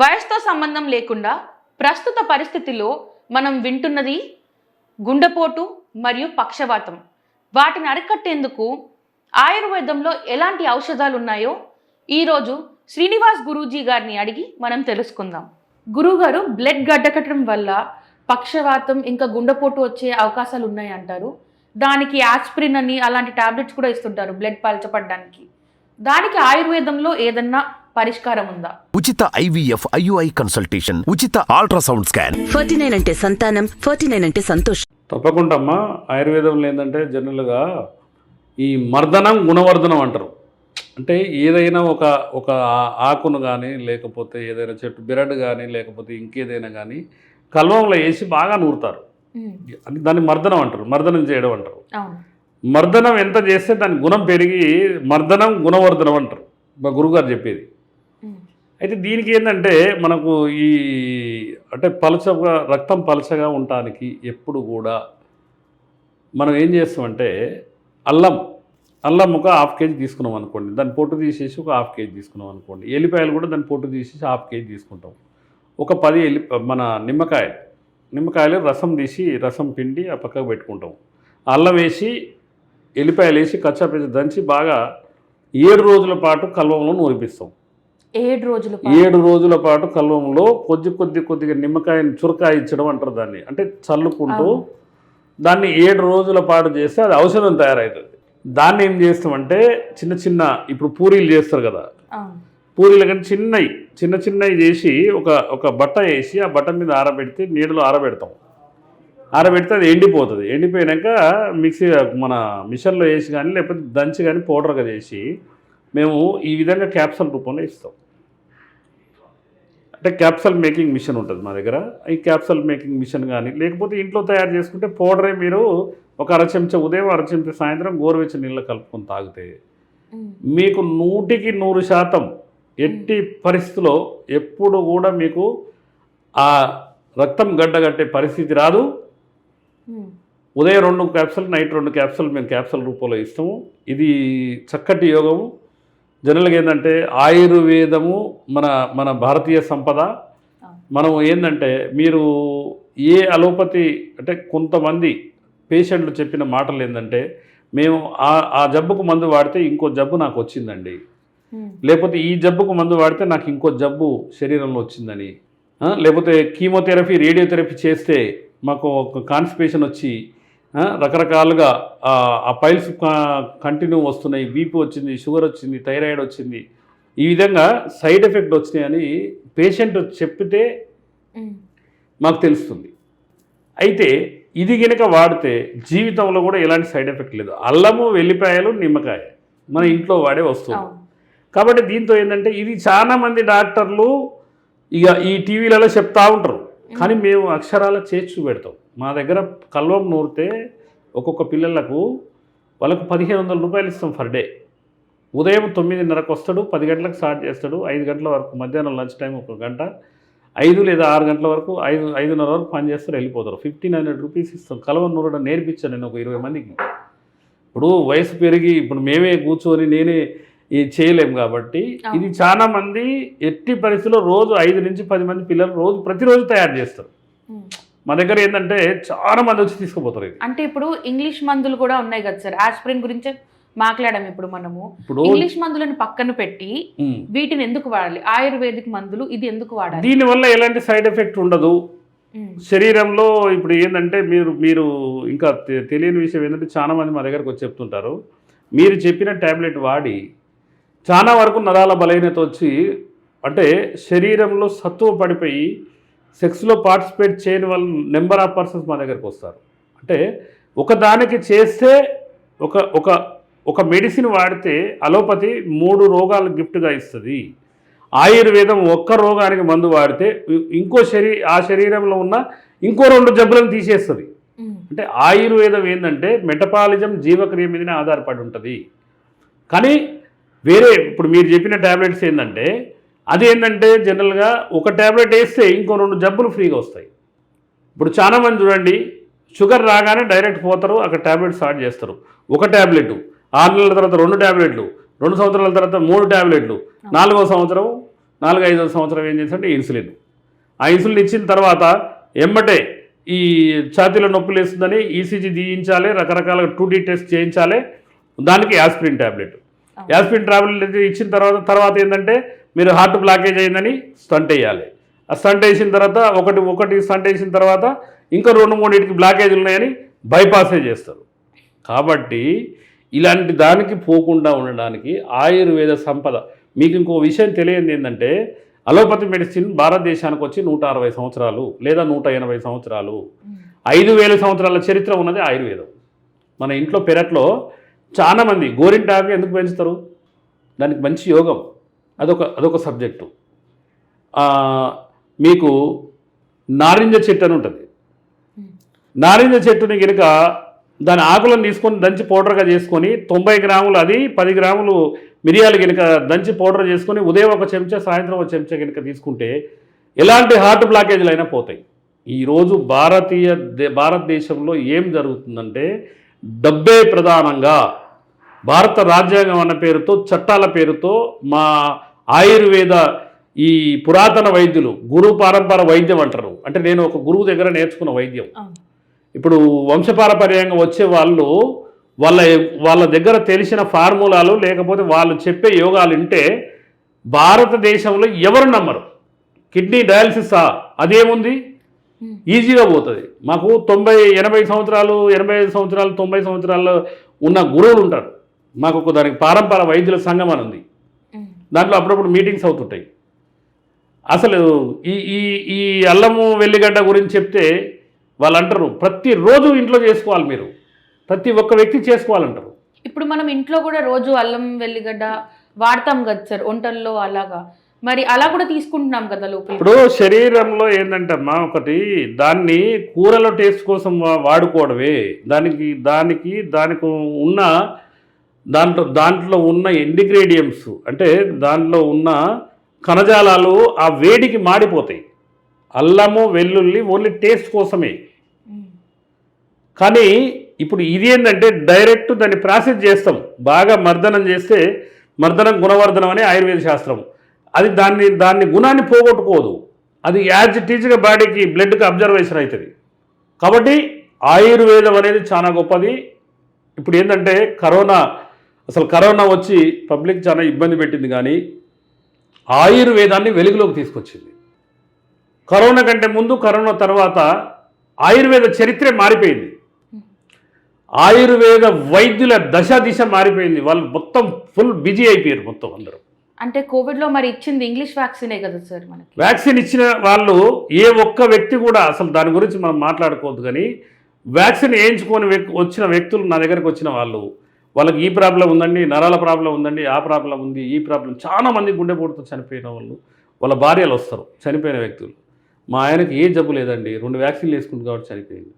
వయసుతో సంబంధం లేకుండా ప్రస్తుత పరిస్థితిలో మనం వింటున్నది గుండెపోటు మరియు పక్షవాతం. వాటిని అరికట్టేందుకు ఆయుర్వేదంలో ఎలాంటి ఔషధాలు ఉన్నాయో ఈరోజు శ్రీనివాస్ గురూజీ గారిని అడిగి మనం తెలుసుకుందాం. గురువుగారు బ్లడ్ గడ్డకట్టడం వల్ల పక్షవాతం ఇంకా గుండెపోటు వచ్చే అవకాశాలు ఉన్నాయంటారు. దానికి యాస్ప్రిన్ అని అలాంటి టాబ్లెట్స్ కూడా ఇస్తుంటారు బ్లడ్ పలచపడడానికి. దానికి ఆయుర్వేదంలో ఏదన్నా పరిష్కారం ఉందా? ఉచిత ఐవీఎఫ్ ఐయుఐ కన్సల్టేషన్ ఉచిత అల్ట్రాసౌండ్ స్కాన్. ఫార్టీ నైన్ అంటే సంతానం ఫార్టీ నైన్ అంటే సంతోషం. తప్పకుండా అమ్మా ఆయుర్వేదంలో ఏంటంటే జనరల్గా ఈ మర్దనం గుణవర్ధనం అంటారు. అంటే ఏదైనా ఒక ఒక ఆకును కానీ లేకపోతే ఏదైనా చెట్టు బిరడ్ కానీ లేకపోతే ఇంకేదైనా కానీ కల్వంలో వేసి బాగా నూరుతారు. దాన్ని మర్దనం అంటారు మర్దనం చేయడం అంటారు. అవును. మర్దనం ఎంత చేస్తే దాని గుణం పెరిగి మర్దనం గుణవర్ధనం అంటారు. మా గురువుగారు చెప్పేది. అయితే దీనికి ఏంటంటే మనకు ఈ అంటే పలచగా రక్తం పలచగా ఉండటానికి ఎప్పుడు కూడా మనం ఏం చేస్తామంటే అల్లం అల్లం ఒక హాఫ్ కేజీ తీసుకున్నాం అనుకోండి. దాని పొట్టు తీసేసి ఒక హాఫ్ కేజీ తీసుకున్నాం అనుకోండి. ఎల్లిపాయలు కూడా దాని పొట్టు తీసేసి హాఫ్ కేజీ తీసుకుంటాం. ఒక పది ఎల్లి మన నిమ్మకాయలు నిమ్మకాయలు రసం తీసి రసం పిండి ఆ పక్కకు పెట్టుకుంటాం. అల్లం వేసి ఎల్లిపాయలు వేసి కచ్చాపేసి దంచి బాగా ఏడు రోజుల పాటు కల్వంలో నూరిపిస్తాం. ఏడు రోజులు ఏడు రోజుల పాటు కల్వంలో కొద్ది కొద్ది కొద్దిగా నిమ్మకాయని చురకాయ ఇచ్చడం అంటారు దాన్ని. అంటే చల్లుకుంటూ. దాన్ని ఏడు రోజుల పాటు చేస్తే అది ఔషధం తయారవుతుంది. దాన్ని ఏం చేస్తామంటే చిన్న చిన్న ఇప్పుడు పూరీలు చేస్తారు కదా. పూరీలు కానీ చిన్నవి చిన్న చిన్నవి చేసి ఒక ఒక బట్ట వేసి ఆ బట్ట మీద ఆరబెడితే నీడలో ఆరబెడతాం. ఆరబెడితే అది ఎండిపోతుంది. ఎండిపోయాక మిక్సీ మన మిషన్లో వేసి కానీ లేకపోతే దంచి కానీ పౌడర్గా చేసి మేము ఈ విధంగా క్యాప్సల్ రూపంలో ఇస్తాం. అంటే క్యాప్సల్ మేకింగ్ మిషన్ ఉంటుంది మా దగ్గర. ఈ క్యాప్సల్ మేకింగ్ మిషన్ కానీ లేకపోతే ఇంట్లో తయారు చేసుకుంటే పౌడరే మీరు ఒక అర చెంచా ఉదయం అర చెంచా సాయంత్రం గోరువెచ్చని నీళ్ళు కలుపుకొని తాగితే మీకు నూటికి నూరు శాతం ఎట్టి పరిస్థితిలో ఎప్పుడు కూడా మీకు ఆ రక్తం గడ్డగట్టే పరిస్థితి రాదు. ఉదయం రెండు క్యాప్సూల్ నైట్ రెండు క్యాప్సూల్ మేము క్యాప్సూల్ రూపంలో ఇస్తాము. ఇది చక్కటి యోగము. జనరల్గా ఏంటంటే ఆయుర్వేదము మన మన భారతీయ సంపద. మనం ఏంటంటే మీరు ఏ అలోపతి అంటే కొంతమంది పేషెంట్లు చెప్పిన మాటలు ఏంటంటే మేము ఆ ఆ జబ్బుకు మందు వాడితే ఇంకో జబ్బు నాకు వచ్చిందండి. లేకపోతే ఈ జబ్బుకు మందు వాడితే నాకు ఇంకో జబ్బు శరీరంలో వచ్చిందని. లేకపోతే కీమోథెరపీ రేడియోథెరపీ చేస్తే మాకు ఒక కాన్స్టిపేషన్ వచ్చి రకరకాలుగా ఆ, పైల్స్ కంటిన్యూ వస్తున్నాయి. బీపీ వచ్చింది షుగర్ వచ్చింది థైరాయిడ్ వచ్చింది. ఈ విధంగా సైడ్ ఎఫెక్ట్ వచ్చినాయని పేషెంట్ చెప్పితే మాకు తెలుస్తుంది. అయితే ఇది కనుక వాడితే జీవితంలో కూడా ఎలాంటి సైడ్ ఎఫెక్ట్ లేదు. అల్లము వెల్లిపాయలు నిమ్మకాయ మన ఇంట్లో వాడే వస్తువు కాబట్టి దీంతో ఏంటంటే ఇది చాలా మంది డాక్టర్లు ఇక ఈ టీవీలలో చెప్తా ఉంటారు. కానీ మేము అక్షరాల చేసి చూపెడతాం. మా దగ్గర కల్వం నూరితే ఒక్కొక్క పిల్లలకు వాళ్ళకు పదిహేను వందల రూపాయలు ఇస్తాం ఫర్ డే. ఉదయం తొమ్మిదిన్నరకు వస్తాడు పది గంటలకు స్టార్ట్ చేస్తాడు ఐదు గంటల వరకు మధ్యాహ్నం లంచ్ టైం ఒక గంట ఐదు లేదా ఆరు గంటల వరకు ఐదు ఐదున్నర వరకు పని చేస్తారు వెళ్ళిపోతారు. ఫిఫ్టీన్ హండ్రెడ్ రూపీస్ ఇస్తాం. కలవ నూరడం నేర్పించాను నేను ఒక ఇరవై మందికి. ఇప్పుడు వయసు పెరిగి ఇప్పుడు మేమే కూర్చొని నేనే ఇది చేయలేం కాబట్టి. ఇది చాలా మంది ఎట్టి పరిస్థితుల్లో రోజు ఐదు నుంచి పది మంది పిల్లలు రోజు ప్రతిరోజు తయారు చేస్తారు. మా దగ్గర ఏంటంటే చాలా మంది వచ్చి తీసుకుపోతారు ఇది. అంటే ఇప్పుడు ఇంగ్లీష్ మందులు కూడా ఉన్నాయి కదా సార్? ఆస్ప్రిన్ గురించే మాట్లాడాం ఇప్పుడు మనము. ఇప్పుడు ఇంగ్లీష్ మందులను పక్కన పెట్టి వీటిని ఎందుకు వాడాలి? ఆయుర్వేదిక్ మందులు ఇది ఎందుకు వాడాలి? దీనివల్ల ఎలాంటి సైడ్ ఎఫెక్ట్ ఉండదు. శరీరంలో ఇప్పుడు ఏంటంటే మీరు మీరు ఇంకా తెలియని విషయం ఏంటంటే చాలా మంది మా దగ్గరకు వచ్చి చెప్తుంటారు. మీరు చెప్పిన ట్యాబ్లెట్ వాడి చాలా వరకు నరాల బలహీనత వచ్చి అంటే శరీరంలో సత్తువ పడిపోయి సెక్స్లో పార్టిసిపేట్ చేయని వాళ్ళు నెంబర్ ఆఫ్ పర్సన్స్ మా దగ్గరకు వస్తారు. అంటే ఒకదానికి చేస్తే ఒక ఒక ఒక మెడిసిన్ వాడితే అలోపతి మూడు రోగాలు గిఫ్ట్గా ఇస్తుంది. ఆయుర్వేదం ఒక్క రోగానికి మందు వాడితే ఇంకో శరీ ఆ శరీరంలో ఉన్న ఇంకో రెండు జబ్బులను తీసేస్తుంది. అంటే ఆయుర్వేదం ఏంటంటే మెటపాలిజం జీవక్రియ మీదనే ఆధారపడి ఉంటుంది. కానీ వేరే ఇప్పుడు మీరు చెప్పిన ట్యాబ్లెట్స్ ఏంటంటే అది ఏంటంటే జనరల్గా ఒక ట్యాబ్లెట్ వేస్తే ఇంకో రెండు జబ్బులు ఫ్రీగా వస్తాయి. ఇప్పుడు చాలా మంది చూడండి షుగర్ రాగానే డైరెక్ట్ పోతారు అక్కడ ట్యాబ్లెట్ స్టార్ట్ చేస్తారు. ఒక ట్యాబ్లెట్ ఆరు నెలల తర్వాత రెండు ట్యాబ్లెట్లు రెండు సంవత్సరాల తర్వాత మూడు ట్యాబ్లెట్లు నాలుగో సంవత్సరం నాలుగు ఐదో సంవత్సరం ఏం చేస్తుంటే ఇన్సులిన్. ఆ ఇన్సులిన్ ఇచ్చిన తర్వాత ఎమ్మటే ఈ ఛాతీలో నొప్పులు వేస్తుందని ఈసీజీ తీయించాలి రకరకాల టూ డీ టెస్ట్ చేయించాలి దానికి యాస్పిరిన్ ట్యాబ్లెట్ యాస్పిరిన్ ట్యాబ్లెట్ ఇచ్చిన తర్వాత తర్వాత ఏంటంటే మీరు హార్ట్ బ్లాకేజ్ అయిందని స్టంట్ వేయాలి. ఆ స్టంట్ వేసిన తర్వాత ఒకటి ఒకటి స్టంట్ వేసిన తర్వాత ఇంకా రెండు మూడింటికి బ్లాకేజ్ ఉన్నాయని బైపాసే చేస్తారు. కాబట్టి ఇలాంటి దానికి పోకుండా ఉండడానికి ఆయుర్వేద సంపద. మీకు ఇంకో విషయం తెలియంది ఏంటంటే అలోపతి మెడిసిన్ భారతదేశానికి వచ్చి నూట అరవై సంవత్సరాలు లేదా నూట ఎనభై సంవత్సరాలు. ఐదు వేల సంవత్సరాల చరిత్ర ఉన్నది ఆయుర్వేదం. మన ఇంట్లో పెరట్లో చాలామంది గోరింటాకు ఎందుకు పెంచుతారు? దానికి మంచి యోగం. అదొక అదొక సబ్జెక్టు. మీకు నారింజ చెట్టు అని ఉంటుంది. నారింజ చెట్టుని కనుక దాని ఆకులను తీసుకొని దంచి పౌడర్గా చేసుకొని తొంభై గ్రాములు అది పది గ్రాములు మిరియాలు కనుక దంచి పౌడర్ చేసుకొని ఉదయం ఒక చెంచా సాయంత్రం ఒక చెంచా కనుక తీసుకుంటే ఎలాంటి హార్ట్ బ్లాకేజీలు అయినా పోతాయి. ఈరోజు భారతీయ దే- భారతదేశంలో ఏం జరుగుతుందంటే డబ్బే ప్రధానంగా భారత రాజ్యాంగం అన్న పేరుతో చట్టాల పేరుతో మా ఆయుర్వేద ఈ పురాతన వైద్యులు గురు పారంపర వైద్యం అంటారు. అంటే నేను ఒక గురువు దగ్గర నేర్చుకున్న వైద్యం. ఇప్పుడు వంశపారపర్యంగా వచ్చే వాళ్ళు వాళ్ళ వాళ్ళ దగ్గర తెలిసిన ఫార్ములాలు లేకపోతే వాళ్ళు చెప్పే యోగాలు వింటే భారతదేశంలో ఎవరు నమ్మరు. కిడ్నీ డయాలసిసా అదేముంది? ఈజీగా పోతుంది. మాకు తొంభై ఎనభై సంవత్సరాలు ఎనభై ఐదు సంవత్సరాలు తొంభై సంవత్సరాలు ఉన్న గురువులు ఉంటారు. మాకు ఒక దానికి పారంపర వైద్యుల సంఘం అని ఉంది. దాంట్లో అప్పుడప్పుడు మీటింగ్స్ అవుతుంటాయి. అసలు ఈ ఈ ఈ అల్లము వెల్లిగడ్డ గురించి చెప్తే వాళ్ళు అంటారు ప్రతిరోజు ఇంట్లో చేసుకోవాలి మీరు. ప్రతి ఒక్క వ్యక్తి చేసుకోవాలంటారు. ఇప్పుడు మనం ఇంట్లో కూడా రోజు అల్లం వెల్లిగడ్డ వాడతాం కదా సార్ వంటల్లో అలాగా. మరి అలా కూడా తీసుకుంటున్నాం కదా లోపల ఇప్పుడు శరీరంలో ఏంటంటమ్మా ఒకటి దాన్ని కూరలో టేస్ట్ కోసం వాడుకోవడమే. దానికి దానికి దానికి ఉన్న దాంట్లో దాంట్లో ఉన్న ఇండిగ్రేడియంట్స్ అంటే దాంట్లో ఉన్న కణజాలాలు ఆ వేడికి మాడిపోతాయి. అల్లము వెల్లుల్లి ఓన్లీ టేస్ట్ కోసమే. కానీ ఇప్పుడు ఇది ఏంటంటే డైరెక్ట్ దాన్ని ప్రాసెస్ చేస్తాం. బాగా మర్దనం చేస్తే మర్దనం గుణవర్ధనం అనే ఆయుర్వేద శాస్త్రం. అది దాన్ని దాన్ని గుణాన్ని పోగొట్టుకోదు. అది యాజ్ ఇట్ బాడీకి బ్లడ్కి అబ్జర్వేషన్ అవుతుంది. కాబట్టి ఆయుర్వేదం అనేది చాలా గొప్పది. ఇప్పుడు ఏంటంటే కరోనా అసలు కరోనా వచ్చి పబ్లిక్ చాలా ఇబ్బంది పెట్టింది కానీ ఆయుర్వేదాన్ని వెలుగులోకి తీసుకొచ్చింది. కరోనా కంటే ముందు కరోనా తర్వాత ఆయుర్వేద చరిత్రే మారిపోయింది. ఆయుర్వేద వైద్యుల దశ దిశ మారిపోయింది. వాళ్ళు మొత్తం ఫుల్ బిజీ అయిపోయారు మొత్తం అందరూ. అంటే కోవిడ్లో మరి ఇచ్చింది ఇంగ్లీష్ వ్యాక్సినే కదా సార్ మనకి? వ్యాక్సిన్ ఇచ్చిన వాళ్ళు ఏ ఒక్క వ్యక్తి కూడా అసలు దాని గురించి మనం మాట్లాడుకోవద్దు కానీ వ్యాక్సిన్ వేయించుకొని వచ్చిన వ్యక్తులు నా దగ్గరకు వచ్చిన వాళ్ళు వాళ్ళకి ఈ ప్రాబ్లం ఉందండి నరాల ప్రాబ్లం ఉందండి ఆ ప్రాబ్లం ఉంది ఈ ప్రాబ్లం చాలా మంది గుండెపోటుతో చనిపోయిన వాళ్ళు వాళ్ళ భార్యలు వస్తారు చనిపోయిన వ్యక్తులు. మా ఆయనకి ఏ జబ్బు లేదండి రెండు వ్యాక్సిన్లు వేసుకుంది కాబట్టి చనిపోయింది.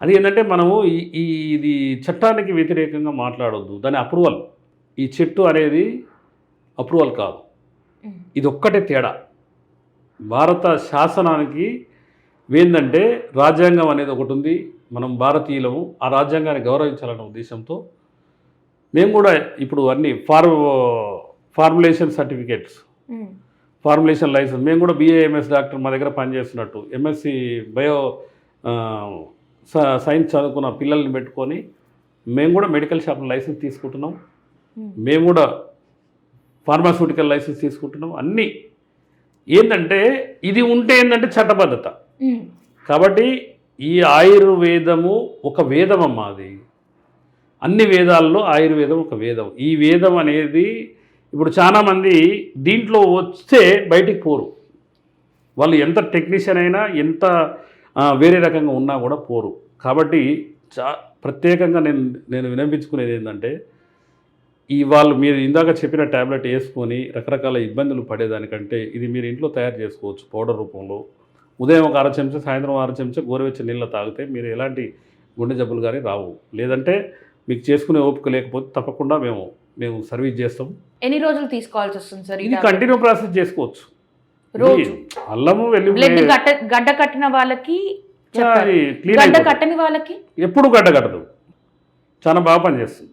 అది ఏంటంటే మనము ఈ ఈ ఇది చట్టానికి వ్యతిరేకంగా మాట్లాడొద్దు దాని అప్రూవల్ ఈ చెట్టు అనేది అప్రూవల్ కాదు. ఇది ఒక్కటే తేడా. భారత శాసనానికి ఏంటంటే రాజ్యాంగం అనేది ఒకటి ఉంది మనం భారతీయులము ఆ రాజ్యాంగాన్ని గౌరవించాలన్న ఉద్దేశంతో మేము కూడా ఇప్పుడు అన్ని ఫార్ ఫార్ములేషన్ సర్టిఫికేట్స్. Formulation license. మేము కూడా బీఏఎంఎస్ డాక్టర్ మా దగ్గర పనిచేస్తున్నట్టు. ఎంఎస్సి బయో సైన్స్ చదువుకున్న పిల్లల్ని పెట్టుకొని మేము కూడా మెడికల్ షాప్ లైసెన్స్ తీసుకుంటున్నాం. మేము. కూడా ఫార్మాస్యూటికల్ లైసెన్స్ తీసుకుంటున్నాం. అన్నీ ఏంటంటే ఇది ఉంటే ఏంటంటే చట్టబద్ధత. కాబట్టి ఈ ఆయుర్వేదము ఒక వేదం అమ్మా అది. అన్ని వేదాల్లో ఆయుర్వేదం ఒక వేదం. ఈ వేదం అనేది ఇప్పుడు చాలామంది దీంట్లో వస్తే బయటికి పోరు. వాళ్ళు ఎంత టెక్నీషియన్ అయినా ఎంత వేరే రకంగా ఉన్నా కూడా పోరు. కాబట్టి చా ప్రత్యేకంగా నేను నేను వినిపించుకునేది ఏంటంటే ఈ వాళ్ళు మీరు ఇందాక చెప్పిన ట్యాబ్లెట్ వేసుకొని రకరకాల ఇబ్బందులు పడేదానికంటే ఇది మీరు ఇంట్లో తయారు చేసుకోవచ్చు పౌడర్ రూపంలో. ఉదయం ఒక అర చెంచా సాయంత్రం అర చెంచా గోరువెచ్చ నీళ్ళు తాగితే మీరు ఎలాంటి గుండె జబ్బులు కానీ రావు. లేదంటే మీకు చేసుకునే ఓపిక లేకపోతే తప్పకుండా మేము మేము సర్వీస్ చేస్తాం. ఎన్ని రోజులు తీసుకోవాల్సి వస్తుంది సార్ ఇది కంటిన్యూ ప్రాసెస్ చేసుకోవచ్చు. రోజు. అల్లము వెళ్ళి గట్ట గడ్డ కట్టిన వాళ్ళకి గడ్డ కట్టని వాళ్ళకి? ఎప్పుడు గడ్డ కట్టదు. చాలా బాగా పనిచేస్తుంది.